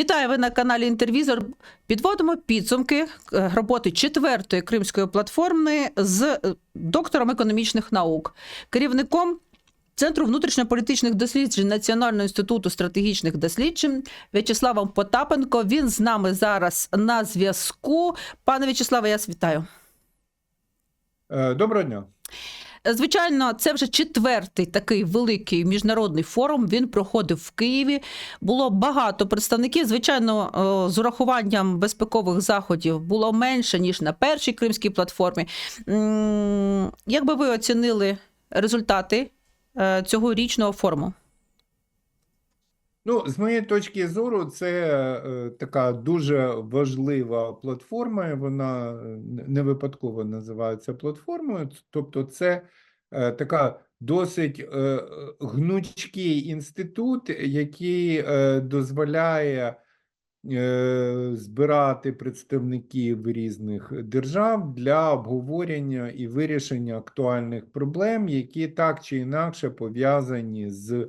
Вітаю ви на каналі Інтервізор. Підводимо підсумки е, роботи четвертої кримської платформи з е, доктором економічних наук, керівником Центру внутрішньополітичних досліджень Національного інституту стратегічних досліджень В'ячеславом Потапенко. Він з нами зараз на зв'язку. Пане В'ячеславе, я вітаю. Е, Доброго дня. Звичайно, це вже четвертий такий великий міжнародний форум. Він проходив в Києві. Було багато представників. Звичайно, з урахуванням безпекових заходів було менше ніж на першій кримській платформі. Як би ви оцінили результати е, цього річного форуму? Ну, з моєї точки зору, це е, така дуже важлива платформа. Вона е, не випадково називається платформою. Тобто, це е, така досить е, гнучкий інститут, який дозволяє збирати представників різних держав для обговорення і вирішення актуальних проблем, які так чи інакше пов'язані з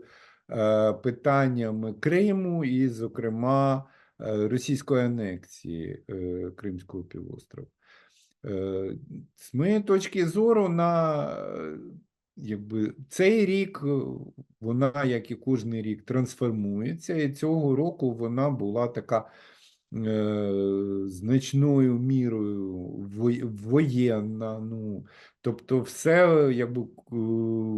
е, питаннями Криму і, зокрема, е, російської анексії е, Кримського півострова. З моєї точки зору, на якби цей рік вона, як і кожен рік, трансформується, і цього року вона була така значною мірою воєнна. Ну, тобто, все якби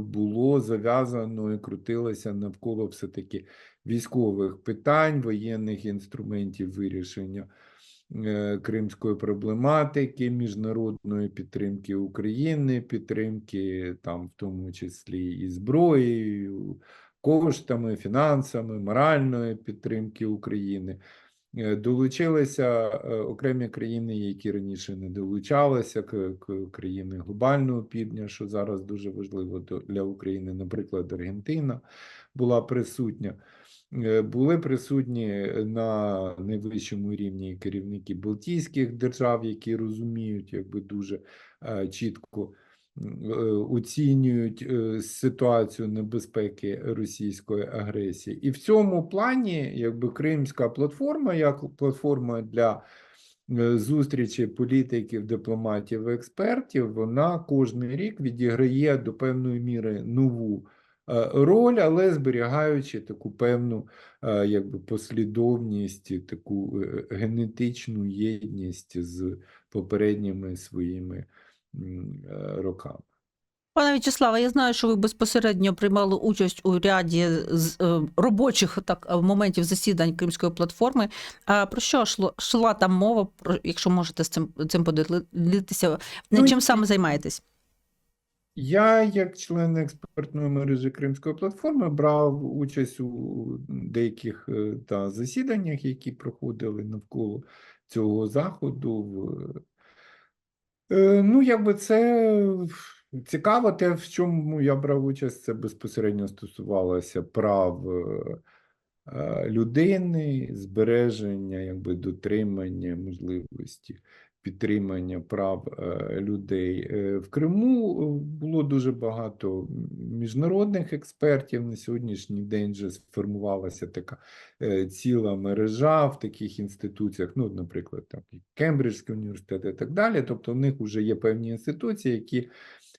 було зав'язано і крутилося навколо все-таки військових питань, воєнних інструментів вирішення е, кримської проблематики, міжнародної підтримки України, підтримки там, в тому числі і зброєю, коштами, фінансами, моральної підтримки України. Е, Долучилися е, окремі країни, які раніше не долучалися, країни глобального півдня, що зараз дуже важливо для України, наприклад, Аргентина була присутня. Е, Були присутні на найвищому рівні керівники Балтійських держав, які розуміють якби дуже чітко оцінюють е, ситуацію небезпеки російської агресії. І в цьому плані, якби Кримська платформа, як платформа для е, зустрічі політиків, дипломатів, експертів, вона кожен рік відіграє до певної міри нову е, роль, але зберігаючи таку певну е, якби послідовність, таку е, генетичну єдність з попередніми своїми е, роками. Пане В'ячеславе, я знаю, що ви безпосередньо приймали участь у ряді з е, робочих так е, моментів засідань Кримської платформи. А про що йшла там мова? Про якщо можете з цим цим поділитися, Ну, чим саме займаєтесь? Я, як член експертної мережі Кримської платформи, брав участь у деяких е, та засіданнях, які проходили навколо цього заходу. В- Е, Ну, якби це цікаво, те, в чому я брав участь, це безпосередньо стосувалося прав е, е, людини, збереження, якби дотримання можливості підтримання прав е, людей. Е, В Криму е, було дуже багато міжнародних експертів. На сьогоднішній день вже сформувалася така ціла мережа в таких інституціях, ну, наприклад, там Кембриджський університет і так далі. Тобто, в них вже є певні інституції, які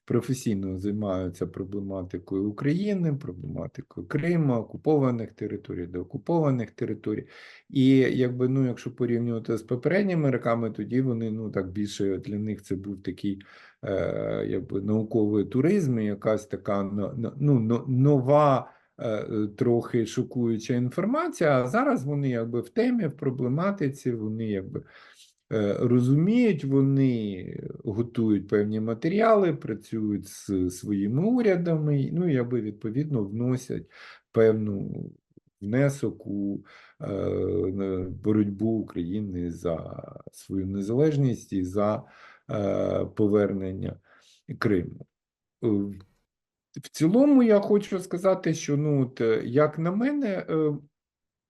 професійно займаються проблематикою України, проблематикою Криму, окупованих територій, деокупованих територій. І якби ну, якщо порівнювати з попередніми роками, тоді вони ну так більше для них це був такий е, якби науковий туризм, якась така ну, нова. е, Трохи шокуюча інформація, а зараз вони якби в темі, в проблематиці, вони якби розуміють, вони готують певні матеріали, працюють з своїми урядами, ну і якби відповідно вносять певну внесок у е, боротьбу України за свою незалежність і за е, повернення Криму. Е, В цілому я хочу сказати, що ну, от, е, як на мене, е,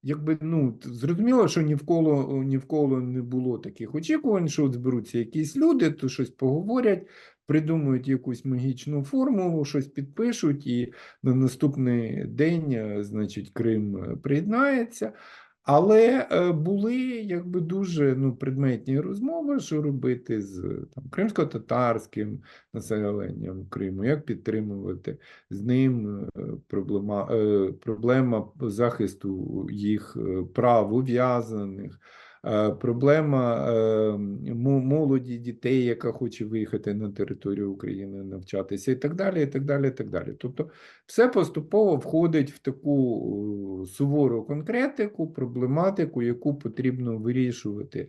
якби ну зрозуміло, що ні в коло ні в коло не було таких очікувань, що от зберуться якісь люди, то щось поговорять, придумають якусь магічну формулу, щось підпишуть, і на наступний день, е, значить, Крим е, приєднається. Але е, були якби дуже ну, предметні розмови, що робити з там, кримсько-татарським населенням Криму, як підтримувати з ним е, проблема, е, проблема захисту їх прав ув'язаних, проблема е, молоді дітей, яка хоче виїхати на територію України навчатися, і так далі. і так далі, і так далі. Тобто все поступово входить в таку е, сувору конкретику, проблематику, яку потрібно вирішувати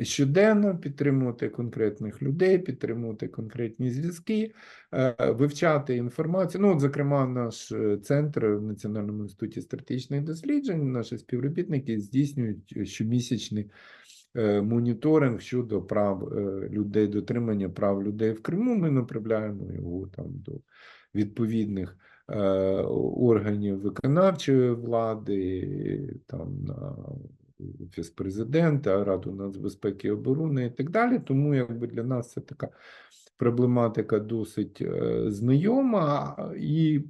щоденно, підтримувати конкретних людей, підтримувати конкретні зв'язки, е, вивчати інформацію. Ну, от, зокрема, наш е, центр в Національному інституті стратегічних досліджень, наші співробітники здійснюють щомісячний е, моніторинг щодо прав людей, дотримання прав людей в Криму. Ми направляємо його там до відповідних органів виконавчої влади, там на Офіс президента, Раду нацбезпеки і оборони і так далі. Тому якби для нас це така проблематика досить е, знайома, і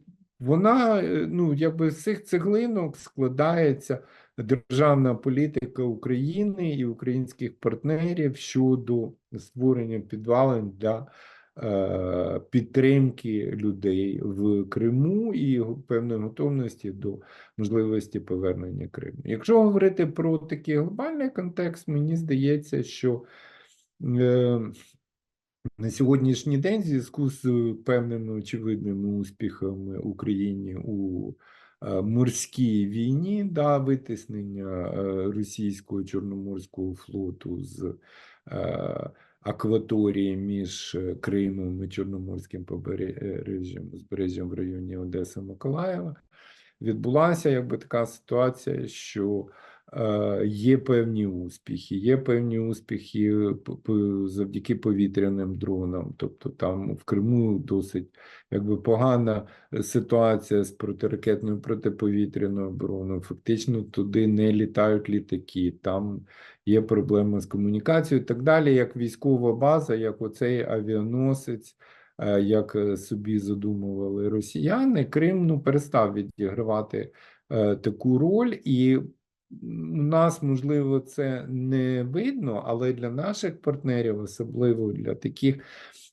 вона, е, ну, якби з цих цеглинок складається державна політика України і українських партнерів щодо створення підвалин для підтримки людей в Криму і певної готовності до можливості повернення Криму. Якщо говорити про такий глобальний контекст, мені здається, що е, на сьогоднішній день, в зв'язку з певними очевидними успіхами України у е, морській війні, да, витиснення е, російського Чорноморського флоту з е, акваторії між е, Кримом і Чорноморським побережжям, узбережжям в районі Одеси Миколаєва, відбулася якби така ситуація, що є певні успіхи, є певні успіхи п- завдяки повітряним дронам. Тобто там в Криму досить якби погана е, ситуація з протиракетною протиповітряною обороною. Фактично туди не літають літаки, там є проблеми з комунікацією і так далі, як військова база, як оцей авіаносець. е, Як е, собі задумували росіяни, Крим ну перестав відігравати е, таку роль, і у нас, можливо, це не видно, але для наших партнерів, особливо для таких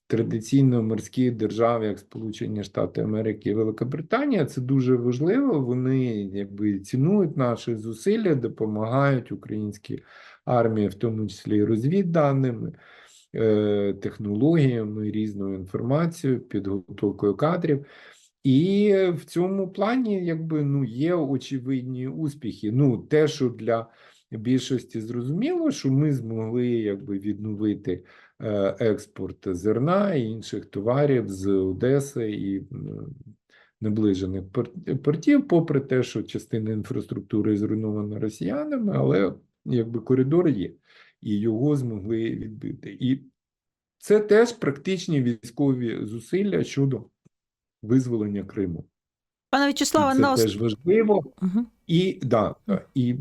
традиційно морських держав, як Сполучені Штати Америки і Великобританія, це дуже важливо. Вони якби цінують наші зусилля, допомагають українській армії, в тому числі розвідданими. е, Технологіями, різною інформацією, підготовкою кадрів. І в цьому плані якби ну є очевидні успіхи. Ну, те, що для більшості зрозуміло, що ми змогли якби відновити е, експорт зерна і інших товарів з Одеси і наближених портів, попри те, що частина інфраструктури зруйнована росіянами, але якби коридор є, і його змогли відбити. І це теж практичні військові зусилля щодо визволення Криму. Пане В'ячеславе, це на теж важливо. Мгм. І, да, і,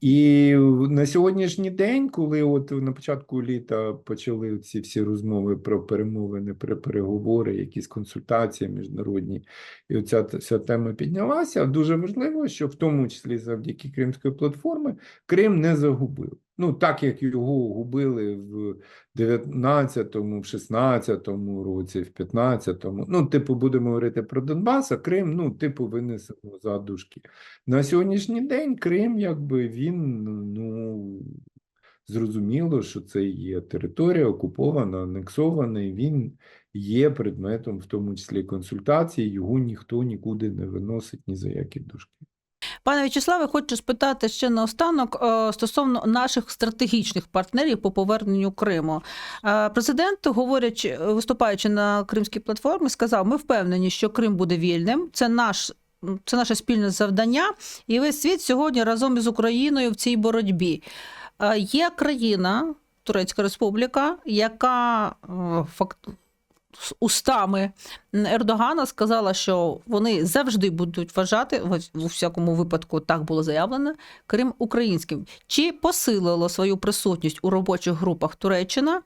і на сьогоднішній день, коли от на початку літа почали ці всі розмови про перемовини, про переговори, якісь консультації міжнародні, і оця вся тема піднялася, дуже важливо, що в тому числі завдяки Кримської платформи Крим не загубив. Ну, так як його губили в 19-му, в 16-му році, в 15-му. Ну, типу, будемо говорити про Донбас, а Крим, ну, типу, винесемо за дужки. На сьогоднішній день Крим, якби він, ну, зрозуміло, що це є територія окупована, анексована, і він є предметом, в тому числі консультацій, його ніхто нікуди не виносить ні за які дужки. Пане В'ячеславе, хочу спитати ще наостанок е, стосовно наших стратегічних партнерів по поверненню Криму. Е, Президент, говорячи, виступаючи на кримській платформі, сказав: ми впевнені, що Крим буде вільним. Це наш. Це наше спільне завдання, і весь світ сьогодні разом із Україною в цій боротьбі. Е, Є країна, Турецька Республіка, яка е, факт з устами Ердогана сказала, що вони завжди будуть вважати, у всякому випадку так було заявлено, Крим українським. Чи посилило свою присутність у робочих групах Туреччина,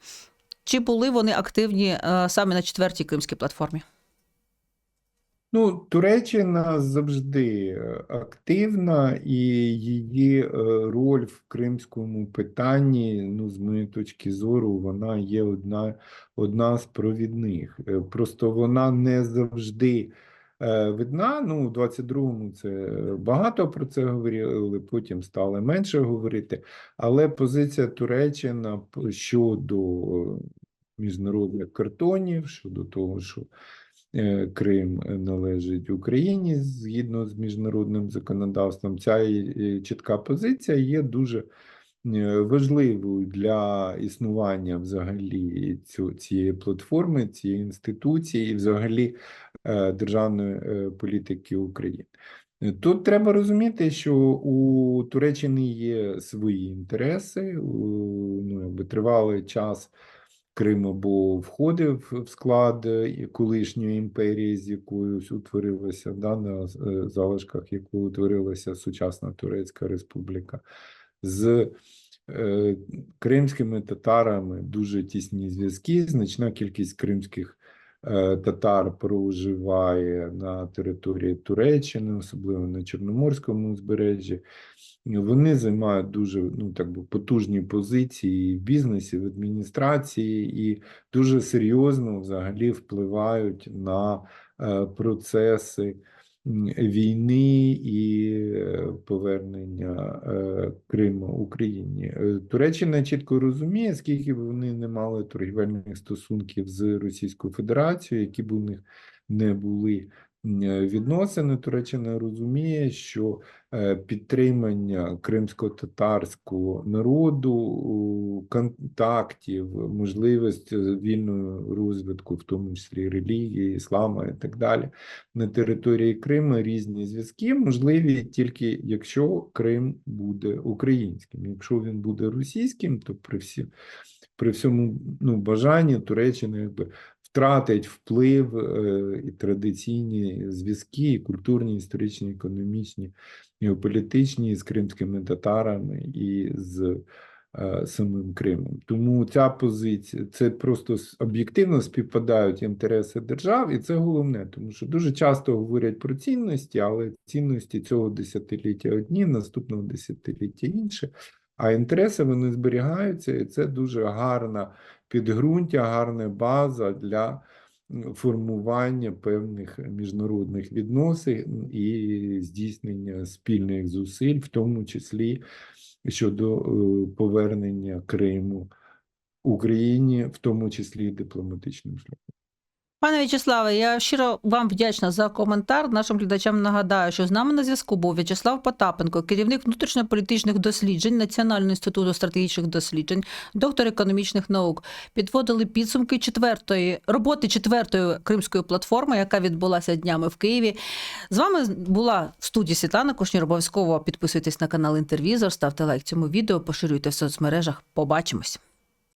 чи були вони активні е, саме на четвертій кримській платформі? Ну, Туреччина завжди е, активна, і її е, роль в кримському питанні, ну, з моєї точки зору, вона є одна, одна з провідних. Е, Просто вона не завжди видна. Ну, у 22-му це багато про це говорили, потім стали менше говорити. Але позиція Туреччина щодо міжнародних кордонів, щодо того, що Крим е, належить Україні згідно з міжнародним законодавством. Ця е, чітка позиція є дуже е, важливою для існування взагалі цієї платформи, цієї інституції і взагалі е, державної е, політики України. Е, Тут треба розуміти, що у Туреччини є свої інтереси. Ну, якби тривалий час Крим або входив в склад е, колишньої імперії, з якою утворилася, да, на е, залишках якої утворилася сучасна Турецька Республіка. З е, кримськими татарами дуже тісні зв'язки. Значна кількість кримських татар проживає на території Туреччини, особливо на Чорноморському узбережжі. Вони займають дуже ну, так би, потужні позиції в бізнесі, в адміністрації і дуже серйозно взагалі впливають на е, процеси війни і е, повернення е, Криму Україні. Е, Туреччина чітко розуміє, скільки б вони не мали торгівельних стосунків з Російською Федерацією, які б у них не були відносини. Туреччина розуміє, що е, підтримання кримсько-татарського народу, контактів, можливість е, вільного розвитку, в тому числі релігії, ісламу і так далі, на території Криму різні зв'язки можливі тільки якщо Крим буде українським. Якщо він буде російським, то при всі, при всьому ну, бажанні Туреччина якби втратить вплив е, і традиційні зв'язки, і культурні, історичні, економічні, геополітичні з кримськими татарами і з е, самим Кримом. Тому ця позиція це просто об'єктивно співпадають інтереси держав, і це головне, тому що дуже часто говорять про цінності, але цінності цього десятиліття одні, наступного десятиліття інші. А інтереси вони зберігаються, і це дуже гарна підґрунтя, гарна база для формування певних міжнародних відносин і здійснення спільних зусиль, в тому числі щодо е, повернення Криму Україні, в тому числі дипломатичним шляхом. Пане В'ячеславе, я щиро вам вдячна за коментар. Нашим глядачам нагадаю, що з нами на зв'язку був В'ячеслав Потапенко, керівник внутрішньополітичних досліджень Національного інституту стратегічних досліджень, доктор економічних наук. Підводили підсумки четвертої роботи четвертої кримської платформи, яка відбулася днями в Києві. З вами була в студії Світлана Кушнір. Обов'язково підписуйтесь на канал Інтервізор, ставте лайк цьому відео, поширюйте в соцмережах. Побачимось.